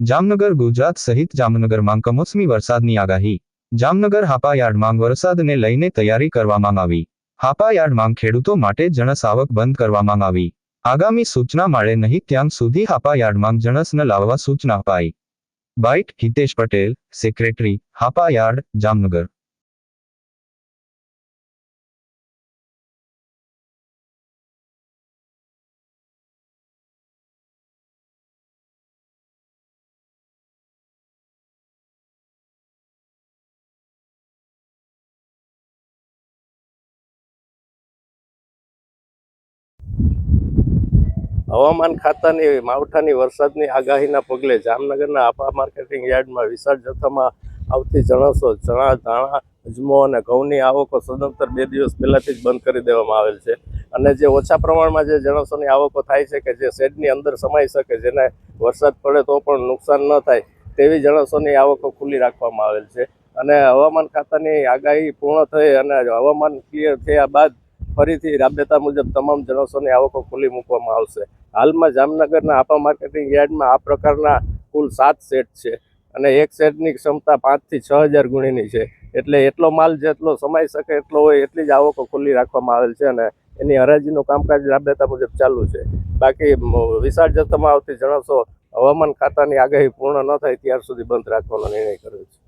જામનગર ગુજરાત સહિત જામનગરમાં કમોસમી વરસાદની આગાહી. જામનગર હાપાયાર્ડમાં વરસાદને લઈને તૈયારી કરવામાં આવી. હાપાયાર્ડમાં ખેડૂતો માટે જણસ આવક બંધ કરવામાં આવી. આગામી સૂચના મળે નહીં ત્યાં સુધી હાપાયાર્ડમાં જણસ ન લાવવા સૂચના અપાઈ. Bite Hitesh Patel, secretary હાપાયાર્ડ Jamnagar. હવામાન ખાતાની, માવઠાની, વરસાદની આગાહીના પગલે જામનગરના આપા માર્કેટિંગ યાર્ડમાં વિશાળ જથ્થામાં આવતી જણસો ચણા, ધાણા, અજમો અને ઘઉંની આવકો સદંતર બે દિવસ પહેલાંથી જ બંધ કરી દેવામાં આવેલ છે. અને જે ઓછા પ્રમાણમાં જે જણસોની આવકો થાય છે કે જે શેડની અંદર સમાઈ શકે, જેને વરસાદ પડે તો પણ નુકસાન ન થાય, તેવી જણસોની આવકો ખુલ્લી રાખવામાં આવેલ છે. અને હવામાન ખાતાની આગાહી પૂર્ણ થઈ અને હવામાન ક્લિયર થયા બાદ ફરીથી રાબેતા મુજબ તમામ જણસોની આવકો ખુલ્લી મૂકવામાં આવશે. હાલમાં જામનગરના આપા માર્કેટિંગ યાર્ડમાં આ પ્રકારના કુલ સાત સેટ છે અને એક સેટની ક્ષમતા પાંચથી છ હજાર ગુણીની છે. એટલે એટલો માલ જેટલો સમાઈ શકે એટલો હોય એટલી જ આવકો ખુલ્લી રાખવામાં આવેલ છે અને એની હરાજીનું કામકાજ રાબેતા મુજબ ચાલુ છે. બાકી વિશાળ જથ્થામાં આવતી જણસો હવામાન ખાતાની આગાહી પૂર્ણ ન થાય ત્યાર સુધી બંધ રાખવાનો નિર્ણય કર્યો છે.